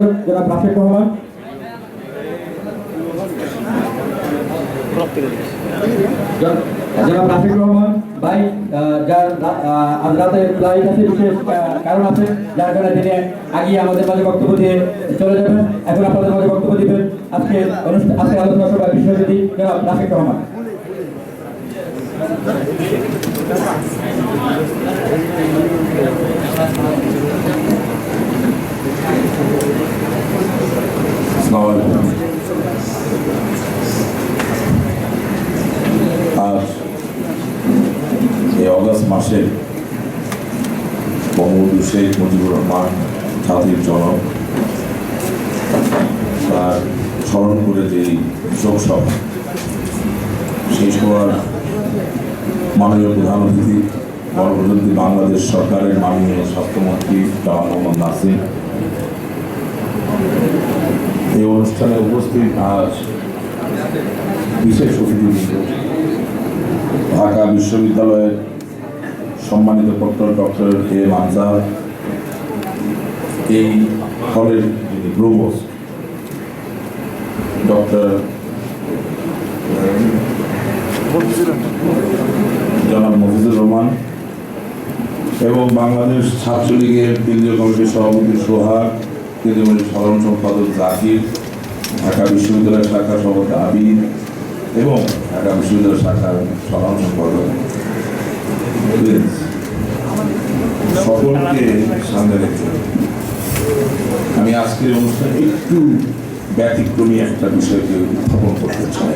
জনাব রাশেদ রহমান জন- জনাব ভাই যার আজ রাতে ফ্লাইট আছে, বিশেষ কারণ আছে, যার কারণে তিনি আগিয়ে আমাদের মাঝে বক্তব্য দিয়ে চলে যাবেন এখন আপনাদের মাঝে বক্তব্য দিবেন আজকে অনুষ্ঠান আজকে আলোচনা সভার বিষয়টি জনাব রাফিক রহমান আসসালামু আলাইকুম। আজ এই অগস্ট মাসে বঙ্গবন্ধু শেখ মুজিবুর রহমান জাতির জনক, তার স্মরণ করে যে শোক সভা সেই সভার মাননীয় প্রধান অতিথি গণপ্রজাতন্ত্রী বাংলাদেশ সরকারের মাননীয় স্বাস্থ্যমন্ত্রী জনাব মোহাম্মদ নাসির। এই অনুষ্ঠানে উপস্থিত আজ বিশেষ অতিথিবৃন্দ ঢাকা বিশ্ববিদ্যালয়ের সম্মানিত ডক্টর ডক্টর এ মানজার এই হলের প্রভোস্ট ডক্টর, জনাব মফিজুর রহমান এবং বাংলাদেশ ছাত্রলীগের কেন্দ্রীয় কমিটির সভাপতি সোহাগ কমিটির সাধারণ সম্পাদক জাকির, ঢাকা বিশ্ববিদ্যালয় শাখার সভাপতি আবিদ এবং ঢাকা বিশ্ববিদ্যালয় শাখার সাধারণ সম্পাদক সকলকে সামনে রেখে আমি আজকের অনুষ্ঠানে একটু ব্যতিক্রমী একটা বিষয়কে উত্থাপন করতে চাই।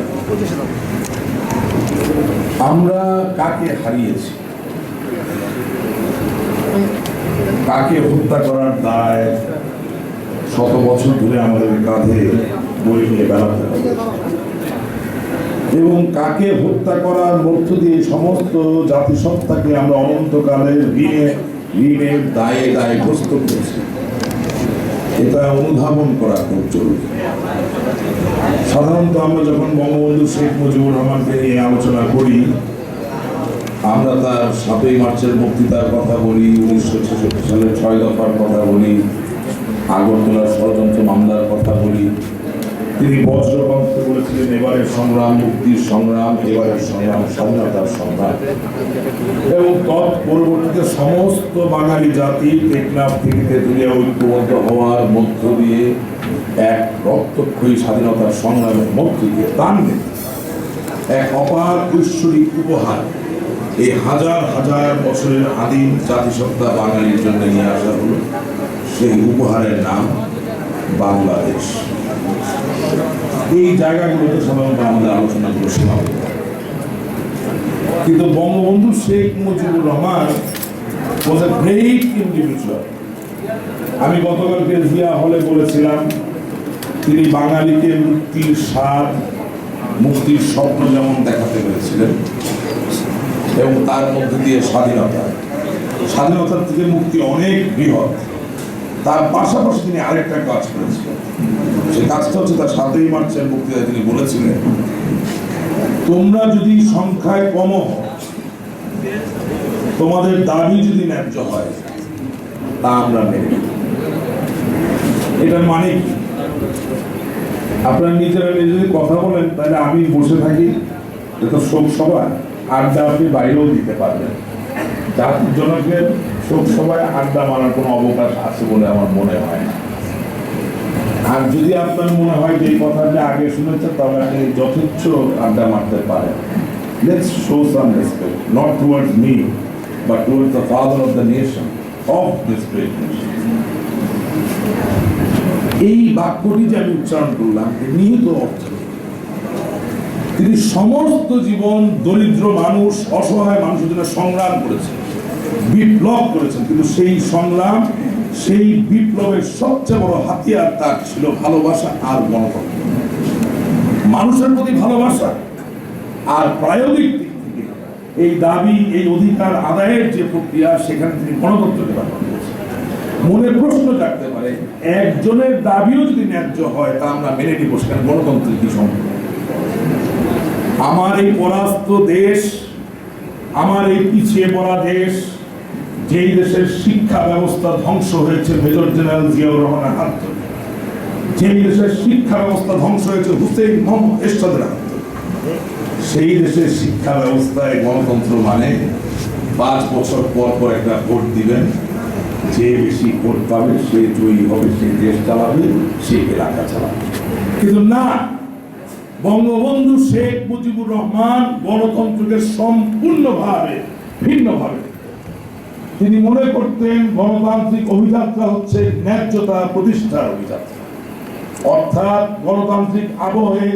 আমরা কাকে হারিয়েছি? কাকে হত্যা করার দায় শত বছর ধরে আমাদের কাঁধে বই নিয়ে বেড়াতে এবং কাকে হত্যা করার মধ্য দিয়ে সমস্ত জাতিসত্তাকে আমরা অনন্তকালের ঋণে ঋণের দায়ে দায়ে গ্রস্ত করেছি। এটা অনুধাবন করা খুব জরুরি। সাধারণত আমরা যখন বঙ্গবন্ধু শেখ মুজিবুর রহমানকে নিয়ে আলোচনা করি, আমরা তার সাতই মার্চের বক্তৃতার কথা বলি, উনিশশো ছেষট্টি সালের ছয় দফার কথা বলি আগরতলার ষড়যন্ত্র মামলার কথা বলি। তিনি বজ্রকণ্ঠ বলেছিলেন, এবারের সংগ্রাম, মুক্তির সংগ্রাম, এবারের সংগ্রাম, স্বাধীনতার সংগ্রাম। এবং তৎ পরবর্তীতে সমস্ত বাঙালি জাতি টেকনাফ থেকে তেতুলিয়া ঐক্যবদ্ধ হওয়ার মধ্য দিয়ে এক রক্তক্ষয়ী স্বাধীনতার সংগ্রামের মধ্য দিয়ে তান এক অপার ঐশ্বরিক উপহার। এই হাজার হাজার বছরের আদিম জাতিসত্তা বাঙালির জন্য নিয়ে আসা হলো। সেই উপহারের নাম বাংলাদেশ। এই জায়গাগুলোতে সাধারণত আমাদের আলোচনাগুলো সীমাবদ্ধ। কিন্তু Bangabandhu Sheikh Mujibur Rahman was a great individual আমি গতকালকে জিয়া হলে বলেছিলাম, তিনি বাঙালিকে মুক্তির স্বাদ, মুক্তির স্বপ্ন যেমন দেখাতে পেরেছিলেন, এবং তার মধ্যে দিয়ে স্বাধীনতা। স্বাধীনতার থেকে মুক্তি অনেক বৃহৎ। তার পাশাপাশি তিনি আরেকটা কাজ করেছিলেন। সে কাজটা হচ্ছে তার সাতই মার্চের বক্তৃতায় তিনি বলেছিলেন, তোমরা যদি সংখ্যায় কম তোমাদের দাবি যদি ন্যায্য হয়, তা আমরা মেনে এটার মানে কি? আপনারা নিজেরা নিজে যদি কথা বলেন, তাহলে আমি বসে থাকি, এটা শোক সভা, আড্ডা আপনি বাইরেও দিতে পারবেন। জাতির জনকের শোক সভায় আড্ডা মারার কোনো অবকাশ আছে বলে আমার মনে হয় না। আর যদি আপনার মনে হয় যে এই কথাটা আগে শুনেছেন, তাহলে আপনি যথেচ্ছ আড্ডা মারতে পারেন। Let's show some respect not towards me but towards the father of the nation of this great এই বাক্যটি যে আমি উচ্চারণ করলাম নিহিত অর্থ। তিনি সমস্ত জীবন দরিদ্র মানুষ, অসহায় মানুষের জন্য সংগ্রাম করেছেন। বিপ্লব করেছেন। কিন্তু সেই সংগ্রাম, সেই বিপ্লবের সবচেয়ে বড় হাতিয়ার তার ছিল ভালোবাসা আর গণতন্ত্র। মানুষের প্রতি ভালোবাসা আর প্রায়োগিক এই দাবি, এই অধিকার আদায়ের যে প্রক্রিয়া, সেখানে তিনি গণতন্ত্রকে ব্যবহার মনে প্রশ্ন জাগতে পারে, একজনের দাবিও যদি ন্যায্য হয়, তা আমরা মেনে নিব, সেখানে গণতন্ত্রের কি সম্ভব? আমার এই পরাস্ত দেশ, আমার এই পিছিয়ে পড়া দেশ যেই দেশের শিক্ষা ব্যবস্থা ধ্বংস হয়েছে, মেজর জেনারেল জিয়াউর রহমানের হাত ধরে। যেই দেশের শিক্ষা ব্যবস্থা ধ্বংস হয়েছে হুসেন মোহাম্মদ এরশাদের হাতে। সেই দেশের শিক্ষা ব্যবস্থায় গণতন্ত্র মানে পাঁচ বছর পর পর একটা ভোট দিবেন। যে বেশি ভোট পাবে, সে জয়ী হবে, সে দেশ চালাবে, সে এলাকা চালাবে। কিন্তু না, বঙ্গবন্ধু শেখ মুজিবুর রহমান গণতন্ত্রকে সম্পূর্ণভাবে, ভিন্নভাবে তিনি মনে করতেন গণতান্ত্রিক অভিযাত্রা হচ্ছে ন্যায্যতা প্রতিষ্ঠার অভিযাত্রা। অর্থাৎ গণতান্ত্রিক আবহে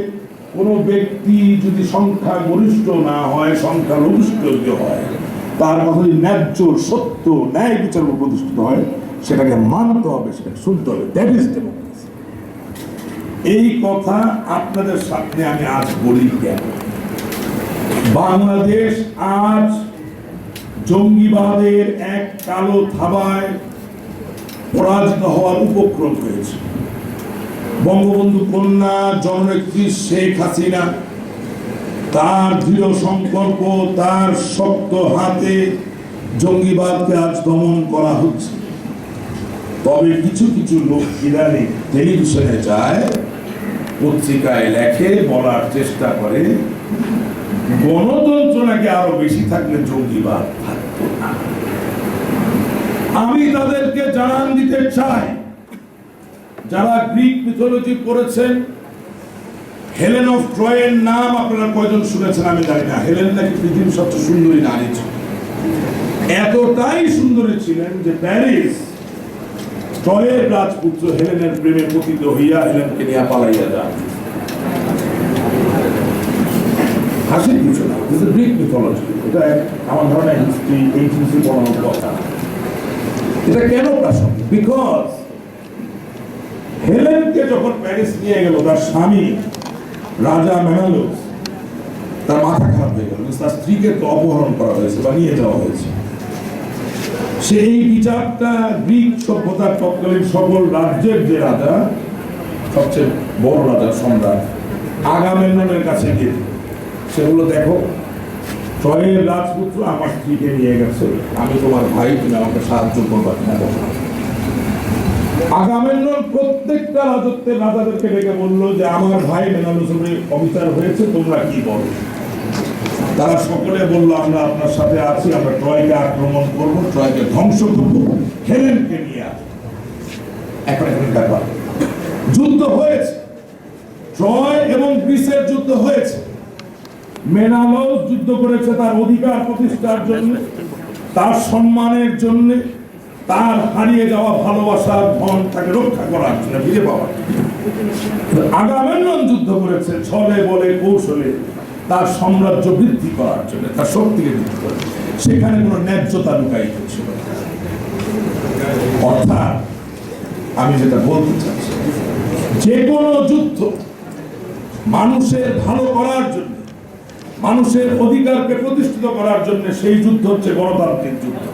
কোনো ব্যক্তি যদি সংখ্যা গরিষ্ঠ না হয় সংখ্যা লঘিষ্ঠ হয়, তার কথা যদি ন্যায্য, সত্য, ন্যায় বিচার প্রতিষ্ঠিত হয়, সেটাকে মানতে হবে, সেটাকে শুনতে হবে। দ্যাট ইজ ডেমোক্রেসি এই কথা আপনাদের সামনে আমি আজ বলি কেন? বাংলাদেশ আজ জঙ্গিবাদের এক কালো থাবায় পরাজিত হওয়ার উপক্রম হয়েছে। বঙ্গবন্ধু কন্যা জননেত্রী শেখ হাসিনা তার দৃঢ় সংকল্প, তার শক্ত হাতে জঙ্গিবাদকে আজ দমন করা হচ্ছে। তবে কিছু কিছু লোক ইদানিং টেলিভিশনে যায়, পত্রিকায় লেখে, বলার চেষ্টা করে। গণতন্ত্র নাকি আরও বেশি থাকলে জঙ্গিবাদ থাকতো না। আমি তাদেরকে জানান দিতে চাই, যারা গ্রিক মিথোলজি পড়েছেন হেলেন অফ ট্রয়ের নাম আপনারা কয়জন শুনেছেন আমি জানি না। হেলেন নাকি পৃথিবীর সবচেয়ে সুন্দরী নারী ছিল। এতটাই সুন্দরী ছিলেন যে প্যারিস ট্রয়ের রাজপুত্র হেলেনের প্রেমে পতিত হইয়া হেলেনকে নিয়ে পালাইয়া যান। হাসির কিছু না দিস গ্রিক মিথোলজি এটা আমার ধরনের হিস্ট্রি এই হিস্ট্রি পড়ানোর কথা। এটা কেন প্রাসঙ্গিক? বিকজ হেলেনকে যখন প্যারিস নিয়ে গেল, তার স্বামী রাজা মেনালোস তার মাথা খারাপ হয়ে গেল। তার স্ত্রীকে তো অপহরণ করা হয়েছে বা নিয়ে যাওয়া হয়েছে। সেই বিচারটা গ্রিক সভ্যতার তৎকালীন সকল রাজ্যের যে রাজা, সবচেয়ে বড় রাজা সম্রাট আগামেমনের কাছে গিয়ে। সেগুলো দেখো। ট্রয়ের রাজপুত্র আমার স্ত্রীকে নিয়ে গেছে। আমি তোমার ভাই, তুমি আমাকে সাহায্য করবা কিনা দেখো প্রত্যেকটা রাজত্বের রাজাদেরকে ডেকে বলল যে, আমার ভাই মেনালুসুমে অবিচার হয়েছে, তোমরা কি বলো তারা সকলে বলল, আমরা আপনার সাথে আছি, আমরা ট্রয়কে আক্রমণ করব, ট্রয়কে ধ্বংস করব, হেলেনকে নিয়ে আসব। এখন এখন ব্যাপার যুদ্ধ হয়েছে। ট্রয় এবং গ্রিসের যুদ্ধ হয়েছে। মেনালস যুদ্ধ করেছে তার অধিকার প্রতিষ্ঠার জন্য, তার সম্মানের জন্য, তার হারিয়ে যাওয়া ভালোবাসার ধন তাকে রক্ষা করার জন্য, ফিরে পাওয়ার জন্য। যুদ্ধ করেছে, ছলে বলে কৌশলে তার সাম্রাজ্য বৃদ্ধি করার জন্য, তার শক্তিকে বৃদ্ধি করে সেখানে কোনো ন্যায্যতা লুকায়িত ছিল অর্থাৎ, আমি যেটা বলতে চাচ্ছি, যে কোনো যুদ্ধ মানুষের ভালো করার জন্য মানুষের অধিকারকে প্রতিষ্ঠিত করার জন্য সেই যুদ্ধ হচ্ছে গণতান্ত্রিক যুদ্ধ।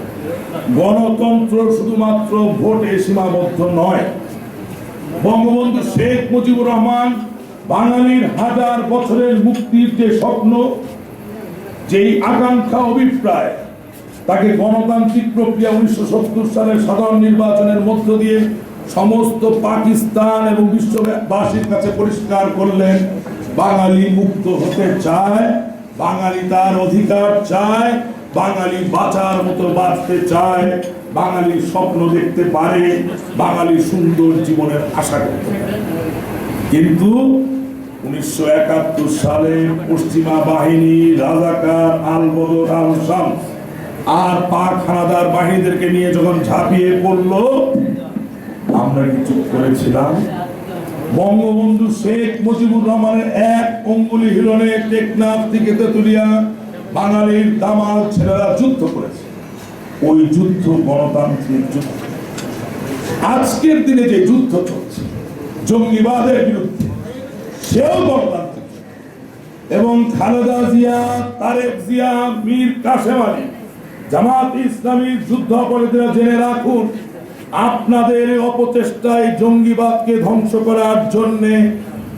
গণতন্ত্র শুধুমাত্র ভোটে সীমাবদ্ধ নয়। বঙ্গবন্ধু শেখ মুজিবুর রহমান বাঙালির হাজার বছরের মুক্তির যে স্বপ্ন, যেই আকাঙ্ক্ষা অভিপ্রায়, তাকে গণতান্ত্রিক প্রক্রিয়া উনিশশো সত্তর সালের সাধারণ নির্বাচনের মধ্য দিয়ে সমস্ত পাকিস্তান এবং বিশ্ববাসীর কাছে পরিষ্কার করলেন, বাঙালি মুক্ত হতে চায়। বাঙালি তার অধিকার চায়, বাঙালি বাঁচার মতো বাঁচতে চায়, বাঙালি স্বপ্ন দেখতে পারে, বাঙালি সুন্দর জীবনের আশা করতে কিন্তু উনিশশো একাত্তর সালে পশ্চিমা বাহিনী, রাজাকার আল বদর আল শামস আর পাক হানাদার বাহিনীদেরকে নিয়ে যখন ঝাঁপিয়ে পড়ল, আমরা কি চুপ করেছিলাম? বঙ্গবন্ধু শেখ মুজিবুর রহমানের এক অঙ্গুলি হিরণে টেকনাফ থেকে তেতুলিয়া বাঙালির দামাল ছেলেরা যুদ্ধ করেছে। ওই যুদ্ধ গণতান্ত্রিক যুদ্ধ। আজকের দিনে যে যুদ্ধ চলছে, জঙ্গিবাদের বিরুদ্ধে, সেও গণতান্ত্রিক এবং খালেদা জিয়া, তারেক জিয়া, মীর কাসেম আলী, জামাত ইসলামীর যুদ্ধ অপরাধীরা জেনে রাখুন আপনাদের অপচেষ্টায় জঙ্গিবাদকে ধ্বংস করার জন্য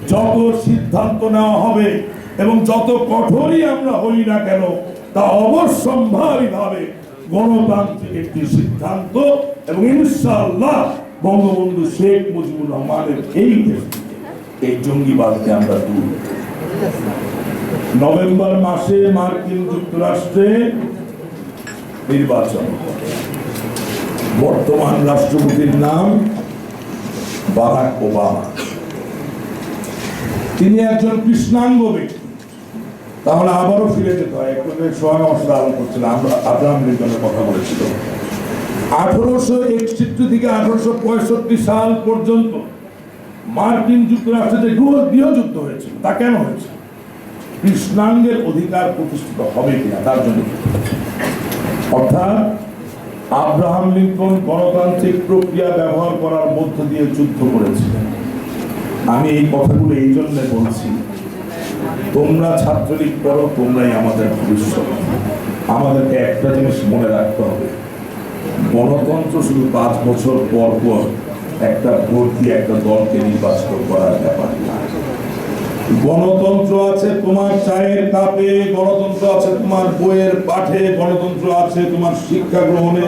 যত সিদ্ধান্ত নেওয়া হবে এবং যত কঠোরই আমরা হই না কেন, তা অবশ্যম্ভাবীভাবে গণতান্ত্রিক একটি সিদ্ধান্ত এবং ইনশাআল্লাহ বঙ্গবন্ধু শেখ মুজিবুর রহমানের এই এই জঙ্গিবাদকে আমরা দূর নভেম্বর মাসে মার্কিন যুক্তরাষ্ট্রে নির্বাচন বর্তমান রাষ্ট্রপতির নাম বারাক ওবামা। তিনি একজন কৃষ্ণাঙ্গ ব্যক্তি। তাহলে আবারও ফিরে যেতে হয়। সোহাগ আমার কথা বলেছিল। আঠারোশো একষট্টি থেকে আঠারোশো পঁয়ষট্টি সাল পর্যন্ত মার্কিন যুক্তরাষ্ট্রে গৃহ গৃহযুদ্ধ হয়েছিল, তা কেন হয়েছে? কৃষ্ণাঙ্গের অধিকার প্রতিষ্ঠিত হবে কিনা, তার জন্য। অর্থাৎ আব্রাহাম লিঙ্কন গণতান্ত্রিক প্রক্রিয়া ব্যবহার করার মধ্য দিয়ে যুদ্ধ করেছিলেন। আমি এই কথাগুলো এই জন্য বলছি, তোমরা ছাত্রলীগ করো, তোমরাই আমাদের ভবিষ্যৎ। আমাদেরকে একটা জিনিস মনে রাখতে হবে, গণতন্ত্র শুধু পাঁচ বছর পর পর একটা দিয়ে একটা দলকে নির্বাচিত করার ব্যাপার না। গণতন্ত্র আছে তোমার চায়ের কাপে, গণতন্ত্র আছে তোমার বইয়ের পাঠে, গণতন্ত্র আছে তোমার শিক্ষা গ্রহণে,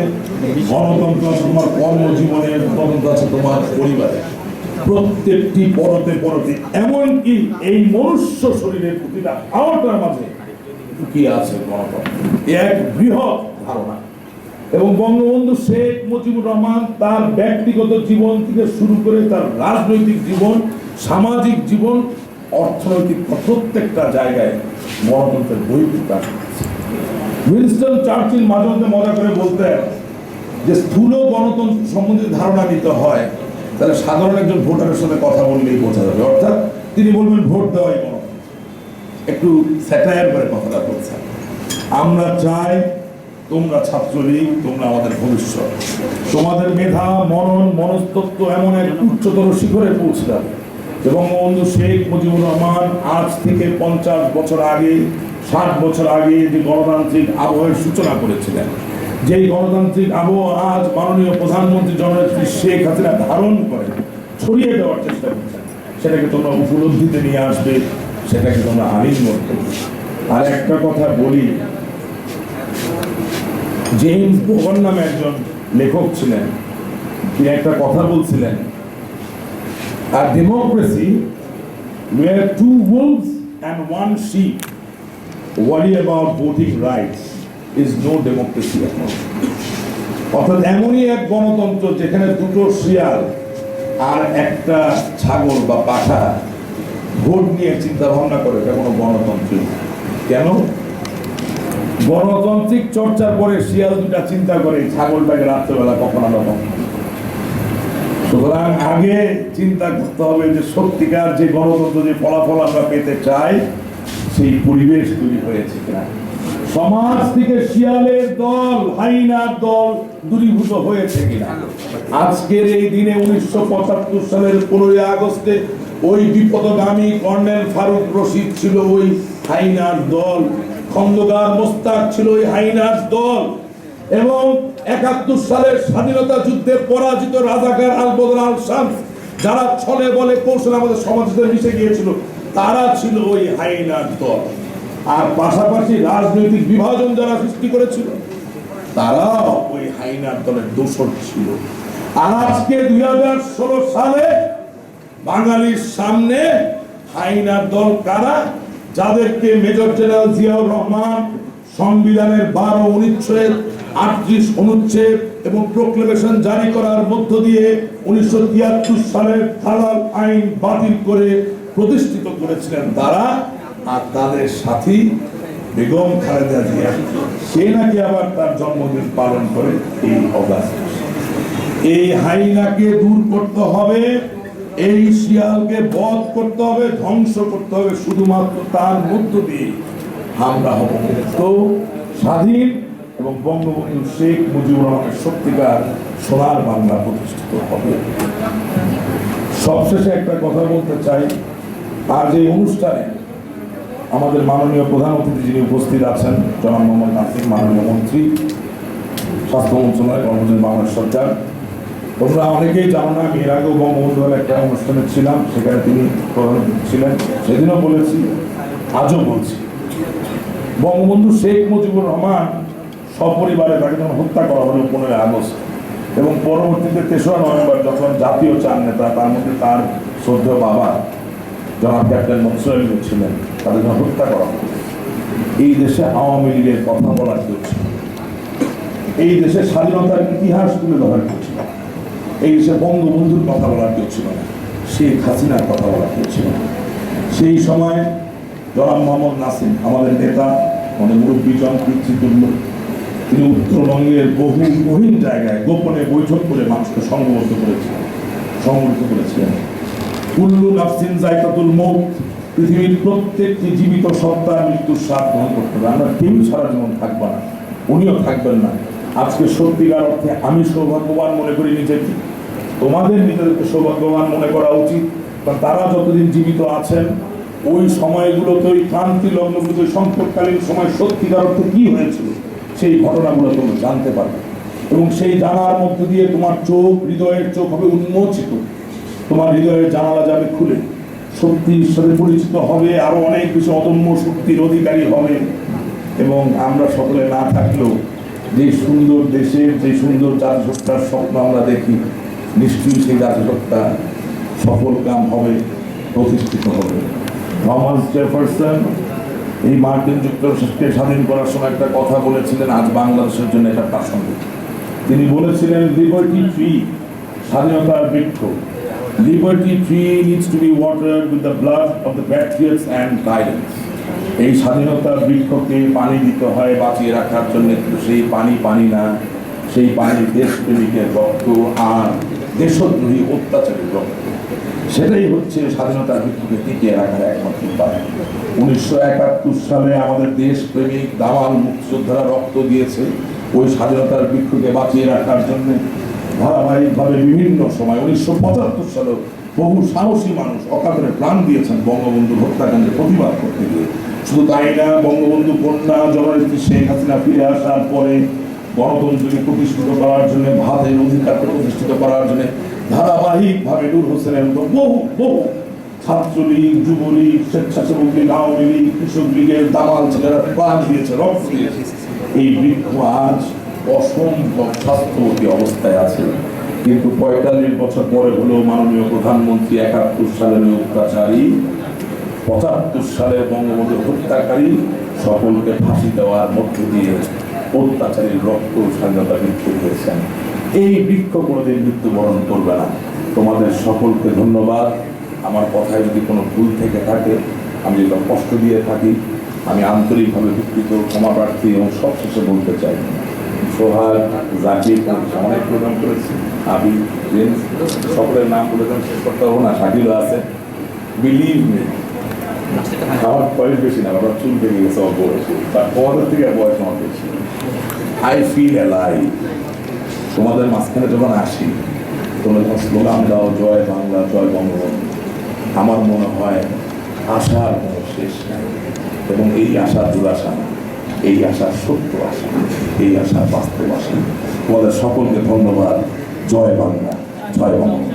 গণতন্ত্র আছে তোমার কর্মজীবনে, গণতন্ত্র আছে তোমার পরিবারে। প্রত্যেকটি পরতে পরতে, এমনকি এই মনুষ্য শরীরের প্রতিটা আওয়াটার মাঝে কি আছে গণতন্ত্র। এক বৃহৎ ধারণা। এবং বঙ্গবন্ধু শেখ মুজিবুর রহমান তার ব্যক্তিগত জীবন থেকে শুরু করে তার রাজনৈতিক জীবন, সামাজিক জীবন অর্থনৈতিক প্রত্যেকটা জায়গায় গণতন্ত্রের করেছে। উইনস্টন চার্চিল মাঝে মধ্যে মজা করে বলতেন যে স্থূল গণতন্ত্র সম্বন্ধে ধারণা নিতে হয়, তাহলে সাধারণ একজন ভোটারের সাথে কথা বললেই বোঝা যাবে। অর্থাৎ তিনি বলবেন, ভোট দেওয়াই একটু স্যাটায়ার করে কথাটা বলছেন। আমরা চাই তোমরা ছাত্রলীগ, তোমরা আমাদের ভবিষ্যৎ। তোমাদের মেধা, মনন মনস্তত্ব এমন এক উচ্চতর শিখরে পৌঁছে যাবে। বঙ্গবন্ধু শেখ মুজিবুর রহমান আজ থেকে পঞ্চাশ বছর আগে, ষাট বছর আগে যে গণতান্ত্রিক আবহের সূচনা করেছিলেন, যেই গণতান্ত্রিক আবহ আজ মাননীয় প্রধানমন্ত্রী জননেত্রী শেখ হাসিনা ধারণ করে, ছড়িয়ে দেওয়ার চেষ্টা করছেন। সেটাকে তোমরা উপলব্ধিতে নিয়ে আসবে, সেটাকে তোমরা আলিঙ্গন করবে। আর একটা কথা বলি, জেমস বোগন নামে একজন লেখক ছিলেন, তিনি একটা কথা বলছিলেন আর democracy where two wolves and one sheep worry about voting rights is no democracy at all. অর্থাৎ এমনই এক গণতন্ত্র যেখানে দুটো শিয়াল আর একটা ছাগল বা পাঠা ভোট নিয়ে চিন্তা ভাবনা করে কোনো গণতন্ত্র। কেন গণতান্ত্রিক চর্চার পরে শিয়াল দুটা চিন্তা করে, ছাগলটাকে রাত্রেবেলা কখন আমরা কখন সুতরাং আগে চিন্তা করতে হবে যে সত্যিকার যে গণতন্ত্র যে ফলাফল আমরা পেতে চাই, সেই পরিবেশ তৈরি হয়েছে কিনা। সমাজ থেকে শিয়ালের দল, হাইনার দল দূরীভূত হয়েছে কিনা। আজকের এই দিনে উনিশশো পঁচাত্তর সালের পনেরোই আগস্টে ওই বিপদগামী কর্নেল ফারুক রশিদ ছিল ওই হাইনার দল। খন্দকার মোস্তাক ছিল ওই হাইনার দল। এবং একাত্তর সালের স্বাধীনতা যুদ্ধে পরাজিত রাজাকার আল বদর আল শামস, যারা ছলে বলে কৌশলে আমাদের সমাজের সাথে মিশে গিয়েছিল, তারা ছিল ওই হাইনার দল। আর পাশাপাশি রাজনৈতিক বিভাজন যারা সৃষ্টি করেছিল তারা ওই হাইনার দলের দোষর ছিল। আর আজকে দুই হাজার ষোলো সালে বাঙালির সামনে হাইনার দল কারা? যাদেরকে মেজর জেনারেল জিয়াউর রহমান সংবিধানের বারো অনুচ্ছেদ, আটত্রিশ অনুচ্ছেদ এবং প্রোক্লেমেশন জারি করার মধ্য দিয়ে উনিশশো তিয়াত্তর সালের হালাল আইন বাতিল করে প্রতিষ্ঠিত করেছিলেন তারা আর তাদের সাথী বেগম খালেদা জিয়া। সে নাকি আবার তার জন্মদিন পালন করে এই অগাস্ট। এই হাইনাকে দূর করতে হবে, এই শিয়ালকে বধ করতে হবে, ধ্বংস করতে হবে শুধুমাত্র তার মধ্য দিয়ে। আমরা হব মুক্ত স্বাধীন এবং বঙ্গবন্ধু শেখ মুজিবুর রহমানের সত্যিকার সোনার বাংলা প্রতিষ্ঠিত হবে। সবশেষে একটা কথা বলতে চাই আজ এই অনুষ্ঠানে আমাদের মাননীয় প্রধান অতিথি যিনি উপস্থিত আছেন, জনাব মোহাম্মদ নাসিম মাননীয় মন্ত্রী, স্বাস্থ্য মন্ত্রণালয় কর্মচারী বাংলাদেশ সরকার। তোমরা অনেকেই জানো না, আমি এর আগেও বঙ্গবন্ধুর একটা অনুষ্ঠানে ছিলাম, সেখানে তিনি প্রধান ছিলেন। সেদিনও বলেছি, আজও বলছি। বঙ্গবন্ধু শেখ মুজিবুর রহমান সপরিবারে তাকে যখন হত্যা করা হলো পনেরোই আগস্ট এবং পরবর্তীতে তেসরা নভেম্বর যখন জাতীয় চার নেতা, তার মধ্যে তার শ্রদ্ধেয় বাবা জনাব ক্যাপ্টেন মনসুর ছিলেন, তাদের যখন হত্যা করা হলো, এই দেশে আওয়ামী লীগের কথা বলার ছিল এই দেশে স্বাধীনতার ইতিহাস তুলে ধরার কেউ ছিল এই দেশে বঙ্গবন্ধুর কথা বলার কেউ ছিল শেখ হাসিনার কথা বলার কেউ ছিল না। সেই সময় জনাব মোহাম্মদ নাসিম, আমাদের নেতা, আমাদের মুরব্বীজন পিতৃতুল্য তিনি উত্তরবঙ্গের বহু গহীন জায়গায় গোপনে বৈঠক করে মানুষকে সংগবদ্ধ করেছিলেন সংগঠিত করেছিলেন। কুল্লু নাফসিন জায়কাতুল মৌত, পৃথিবীর প্রত্যেকটি জীবিত সত্তার মৃত্যুর স্বাদ গ্রহণ করতে হবে। আমরা কেউ সারা জীবন থাকব না, উনিও থাকবেন না। আজকে সত্যিকার অর্থে আমি সৌভাগ্যবান মনে করি নিজেকে। তোমাদের নিজেদেরকে সৌভাগ্যবান মনে করা উচিত, কারণ তারা যতদিন জীবিত আছেন ওই সময়গুলোতে ওই ক্রান্তি লগ্নগুলোতে সংকটকালীন সময় সত্যিকার অর্থে কি হয়েছিল, সেই ঘটনাগুলো তোমরা জানতে পারবে। এবং সেই জানার মধ্য দিয়ে তোমার চোখ, হৃদয়ের চোখ হবে উন্মোচিত। তোমার হৃদয়ের জানালা যাবে খুলে। শক্তির সাথে পরিচিত হবে, আরও অনেক বেশি অদম্য শক্তির অধিকারী হবে। এবং আমরা সকলে না থাকলেও যে সুন্দর দেশের, যে সুন্দর জাতিসত্তার স্বপ্ন আমরা দেখি, নিশ্চয়ই সেই জাতিসত্তা সফল কাম হবে, প্রতিষ্ঠিত হবে। থমাস জেফারসন, এই মার্কিন যুক্তরাষ্ট্রকে স্বাধীন করার সময় একটা কথা বলেছিলেন, আজ বাংলাদেশের জন্য এটা প্রাসঙ্গিক। তিনি বলেছিলেন লিবার্টি ট্রি স্বাধীনতার বৃক্ষ। Liberty tree needs to be water with the blood of the patriots and tyrants এই স্বাধীনতার বৃক্ষকে পানি দিতে হয়, বাঁচিয়ে রাখার জন্য। সেই পানি পানি না, সেই পানি দেশপ্রেমিকের রক্ত আর দেশদ্রোহী অত্যাচারের রক্ত সেটাই হচ্ছে স্বাধীনতার বৃক্ষকে টিকিয়ে রাখার একমাত্র উপায়। উনিশশো একাত্তর সালে আমাদের দেশপ্রেমিক দামাল মুক্তিযোদ্ধারা রক্ত দিয়েছে। ওই স্বাধীনতার বৃক্ষকে বাঁচিয়ে রাখার জন্য ধারাবাহিকভাবে বিভিন্ন সময় উনিশশো পঁচাত্তর সালে বহু সাহসী মানুষ অকাতরে প্রাণ দিয়েছেন বঙ্গবন্ধু হত্যাকাণ্ডে প্রতিবাদ করতে গিয়ে। শুধু তাই না, বঙ্গবন্ধু কন্যা জননেত্রী শেখ হাসিনা ফিরে আসার পরে গণতন্ত্রকে প্রতিষ্ঠিত করার জন্য, ভাতের অধিকারকে প্রতিষ্ঠিত করার জন্য, ধারাবাহিকভাবে নূর হোসেনের মতো বহু বহু ছাত্রলীগ, যুবলীগ স্বেচ্ছাসেবক লীগ আওয়ামী লীগ, কৃষক লীগের দামাল ছেলেরা প্রাণ দিয়েছে, রক্ত দিয়েছে। এই বৃক্ষ আজ অসম্ভব স্বাস্থ্যবতী অবস্থায় আছে। কিন্তু পঁয়তাল্লিশ বছর পরে হলো মাননীয় প্রধানমন্ত্রী একাত্তর সালের অত্যাচারী পঁচাত্তর সালে বঙ্গবন্ধু হত্যাকারী, সকলকে ফাঁসি দেওয়ার মধ্য দিয়ে অত্যাচারী রক্ত স্বাধীনতা বৃক্ষ হয়েছেন এই বৃক্ষ কোনোদিন মৃত্যুবরণ করবে না। তোমাদের সকলকে ধন্যবাদ। আমার কথায় যদি কোনো ভুল থেকে থাকে, আমি যদি কষ্ট দিয়ে থাকি। আমি আন্তরিকভাবে দুঃখিত, ক্ষমা প্রার্থী এবং সবশেষে বলতে চাই। সোহাগ, জাকির অনেক প্রোগ্রাম করেছি। জেন্স সকলের নাম বলেছেন শেষ করতে পারব না। শাকিলও আছে। বিলিভ মি আমার বয়স বেশি না, আমার চুল পেকে গেছে, আমার বয়সে বাট তোমাদের থেকে বয়স আমার বেশি। আই ফিল এলাই তোমাদের মাঝখানে যখন আসি, তোমরা যখন স্লোগান দাও, জয় বাংলা, জয় বঙ্গবন্ধু, আমার মনে হয় আশার কোনো শেষ নাই। এবং এই আশা দুরাশা না, এই আশা সত্য আশা, এই আশা বাস্তব আশা। তোমাদের সকলকে ধন্যবাদ। জয় বাংলা, জয় বঙ্গবন্ধু।